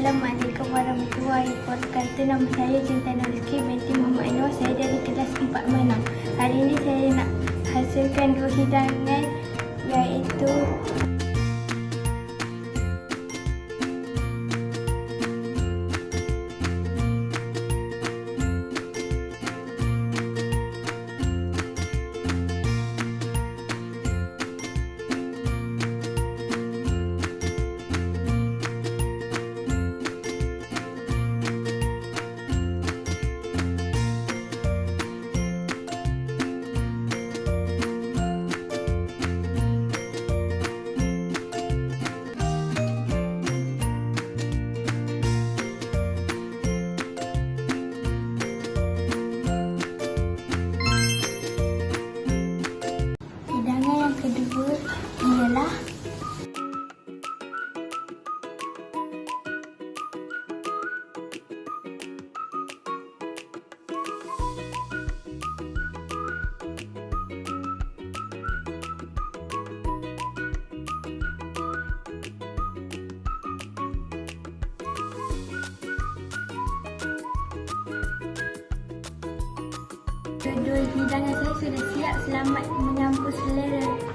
Assalamualaikum warahmatullahi wabarakatuh. Nama saya Cinta Nurrizki binti Muhammad Anwar. Saya dari kelas 4 menang. Hari ini saya nak hasilkan dua hidangan iaitu Kedua hidangan saya sudah siap. Selamat menyambut selera.